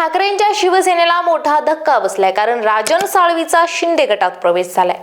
ठाकरेंच्या शिवसेनेला मोठा धक्का बसलाय कारण राजन साळवीचा शिंदे गटात प्रवेश झालाय.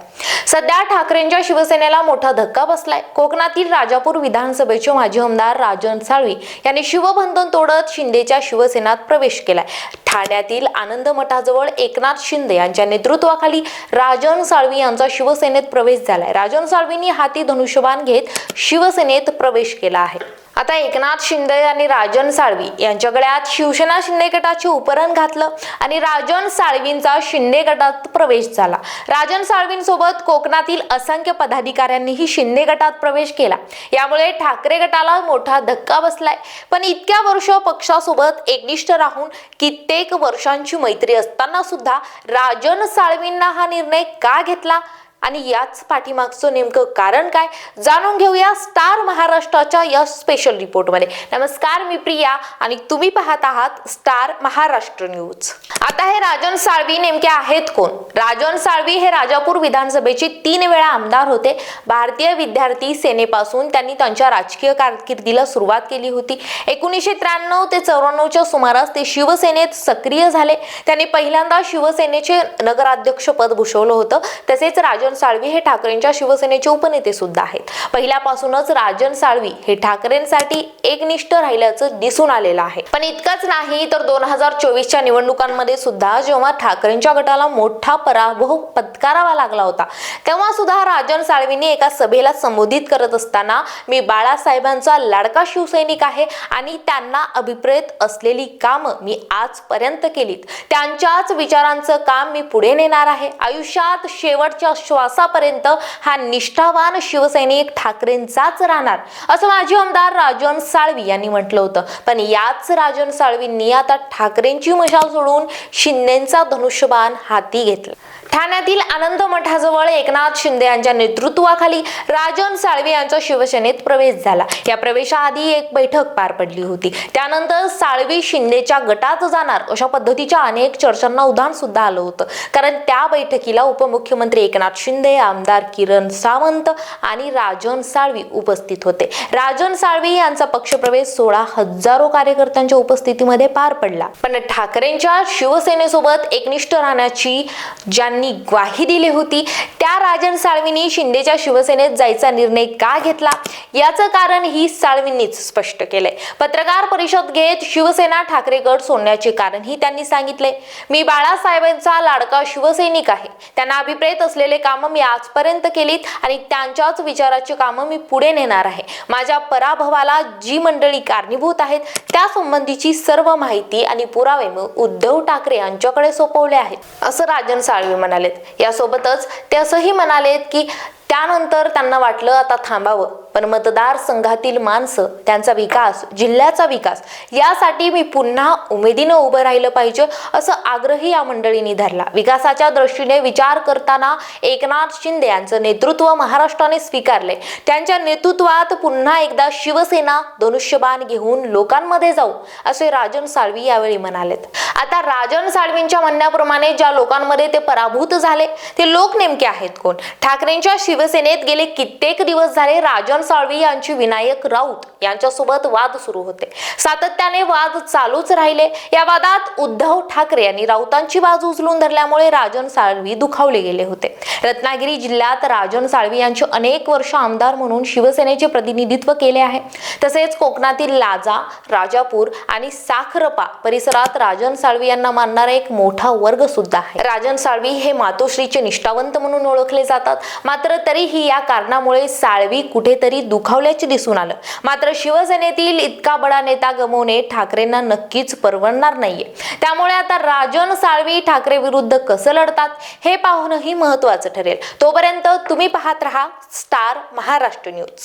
सध्या ठाकरेंच्या शिवसेनेला मोठा धक्का बसलाय. कोकणातील राजापूर विधानसभेचे माजी आमदार राजन साळवी यांनी शिवबंधन तोडत शिंदेच्या शिवसेनात प्रवेश केलाय. ठाण्यातील आनंद मठाजवळ एकनाथ शिंदे यांच्या नेतृत्वाखाली राजन साळवी यांचा शिवसेनेत प्रवेश झालाय. राजन साळवींनी हाती धनुष्यबाण घेत शिवसेनेत प्रवेश केला आहे. आता एकनाथ शिंदे आणि राजन साळवी यांच्याकडे आज शिवसेना शिंदे गटाचे उपरण घातलं आणि राजन साळवींचा शिंदे गटात प्रवेश झाला. राजन साळवींसोबत कोकणातील असंख्य पदाधिकाऱ्यांनीही शिंदे गटात प्रवेश केला. यामुळे ठाकरे गटाला मोठा धक्का बसलाय. पण इतक्या वर्ष पक्षासोबत एकनिष्ठ राहून कित्येक वर्षांची मैत्री असताना सुद्धा राजन साळवींना हा निर्णय का घेतला? आणि याच पाठीमागचं नेमकं कारण काय जाणून घेऊया स्टार महाराष्ट्राच्या या स्पेशल रिपोर्टमध्ये नमस्कार मी प्रिया आणि तुम्ही पाहत आहात स्टार महाराष्ट्र न्यूज. आता हे राजन साळवी नेमके आहेत कोण? राजन साळवी हे राजापूर विधानसभेचे तीन वेळा आमदार होते. भारतीय विद्यार्थी सेनेपासून त्यांनी त्यांच्या राजकीय कारकिर्दीला सुरुवात केली होती. एकोणीसशे त्र्याण्णव ते चौऱ्याण्णवच्या सुमारास ते शिवसेनेत सक्रिय झाले. त्यांनी पहिल्यांदा शिवसेनेचे नगराध्यक्ष पद भूषवलं होतं. तसेच राजन साळवी हे ठाकरेंच्या शिवसेनेचे उपनेते सुद्धा आहेत. पहिल्यापासूनच राजन साळवी हे ठाकरेंसाठी एकनिष्ठ राहिल्याचं दिसून आलेलं आहे. पण इतकंच नाही तर दोन हजार चोवीसच्या निवडणुकांमध्ये सुद्धा जेव्हा ठाकरेंच्या गटाला मोठा पराभव पत्करावा लागला होता तेव्हा सुद्धा राजन साळवींनी एका सभेला संबोधित करत असताना मी बाळासाहेबांचा लाडका शिवसैनिक आहे आणि त्यांना अभिप्रेत असलेली कामं मी आजपर्यंत केलीत. त्यांच्याच विचारांचं काम मी पुढे नेणार आहे. आयुष्यात शेवटच्या श्वासापर्यंत हा निष्ठावान शिवसैनिक ठाकरेंचाच राहणार. असं माजी आमदार राजन साळवी यांनी म्हटलं होतं. पण याच राजन साळवींनी आता ठाकरेंची मशाल सोडून शिंदेचा धनुष्यबाण हाती घेतला. ठाण्यातील आनंद मठाजवळ एकनाथ शिंदे यांच्या नेतृत्वाखाली राजन साळवे यांचा शिवसेनेत प्रवेश झाला. या प्रवेशाआधी एक बैठक पार पडली होती. त्यानंतर साळवी शिंदेच्या गटात जाणार अशा पद्धतीच्या अनेक चर्चांना उधाण सुद्धा आलं होतं. कारण त्या बैठकीला उपमुख्यमंत्री एकनाथ शिंदे आमदार किरण सावंत आणि राजन साळवी उपस्थित होते. राजन साळवी यांचा पक्षप्रवेश सोळा हजारो कार्यकर्त्यांच्या उपस्थितीमध्ये पार पडला. पण ठाकरेंच्या शिवसेनेसोबत एकनिष्ठ राहण्याची ज्यांनी ग्वाही दिली होती. त्या राजन साळवींनी शिंदेच्या शिवसेनेत जायचा निर्णय का घेतला? याचं कारण ही साळवींनीच स्पष्ट केलंय. पत्रकार परिषद घेत शिवसेना ठाकरे गट सोडण्याचे कारणही त्यांनी सांगितले. मी बाळासाहेबांचा लाडका शिवसैनिक आहे. त्यांना अभिप्रेत असलेले कामं मी आजपर्यंत केलीत आणि त्यांच्याच विचाराची कामं मी पुढे नेणार आहे. माझ्या पराभवाला जी मंडळी कारणीभूत आहेत त्या संबंधीची सर्व माहिती आणि पुरावे मी उद्धव ठाकरे यांच्याकडे सोपवले आहेत. असं राजन साळवी म्हणालेत. यासोबतच ते असंही म्हणालेत की त्यानंतर त्यांना वाटलं आता थांबावं. पण मतदारसंघातील माणसं त्यांचा विकास जिल्ह्याचा विकास यासाठी मी पुन्हा उमेदीनं उभं राहिलं पाहिजे असं आग्रही या मंडळींनी धरला. विकासाच्या दृष्टीने विचार करताना एकनाथ शिंदे यांचं नेतृत्व महाराष्ट्राने स्वीकारले त्यांच्या नेतृत्वात पुन्हा एकदा शिवसेना धनुष्यबाण घेऊन लोकांमध्ये जाऊ असे राजन साळवी यावेळी म्हणालेत. आता राजन साळवींच्या म्हणण्याप्रमाणे ज्या लोकांमध्ये ते पराभूत झाले ते लोक नेमके आहेत कोण? ठाकरेंच्या शिवसेनेत गेले कित्येक दिवस झाले राजन साळवी यांची विनायक राऊत यांच्यासोबत वाद सुरू होते. सातत्याने वाद चालूच राहिले. या वादात उद्धव ठाकरे यांनी राऊतांची बाजू उचलून धरल्यामुळे राजन साळवी दुखावले गेले होते. रत्नागिरी जिल्ह्यात राजन साळवी यांचे अनेक वर्ष आमदार म्हणून शिवसेनेचे प्रतिनिधित्व केले आहे. तसेच कोकणातील लाजा राजापूर आणि साखरपा परिसरात राजन साळवी यांना मानणारा एक मोठा वर्ग सुद्धा आहे. राजन साळवी हे मातोश्रीचे निष्ठावंत म्हणून ओळखले जातात. मात्र तरीही या कारणामुळे साळवी कुठेतरी कुठेतरी दुखावल्याचे दिसून आलं. मात्र शिवसेनेतील इतका बडा नेता गमवणे ठाकरेंना नक्कीच परवडणार नाहीये. त्यामुळे आता राजन साळवी ठाकरे विरुद्ध कसं लढतात हे पाहणंही महत्वाचं ठरेल. तोपर्यंत तुम्ही पाहत राहा स्टार महाराष्ट्र न्यूज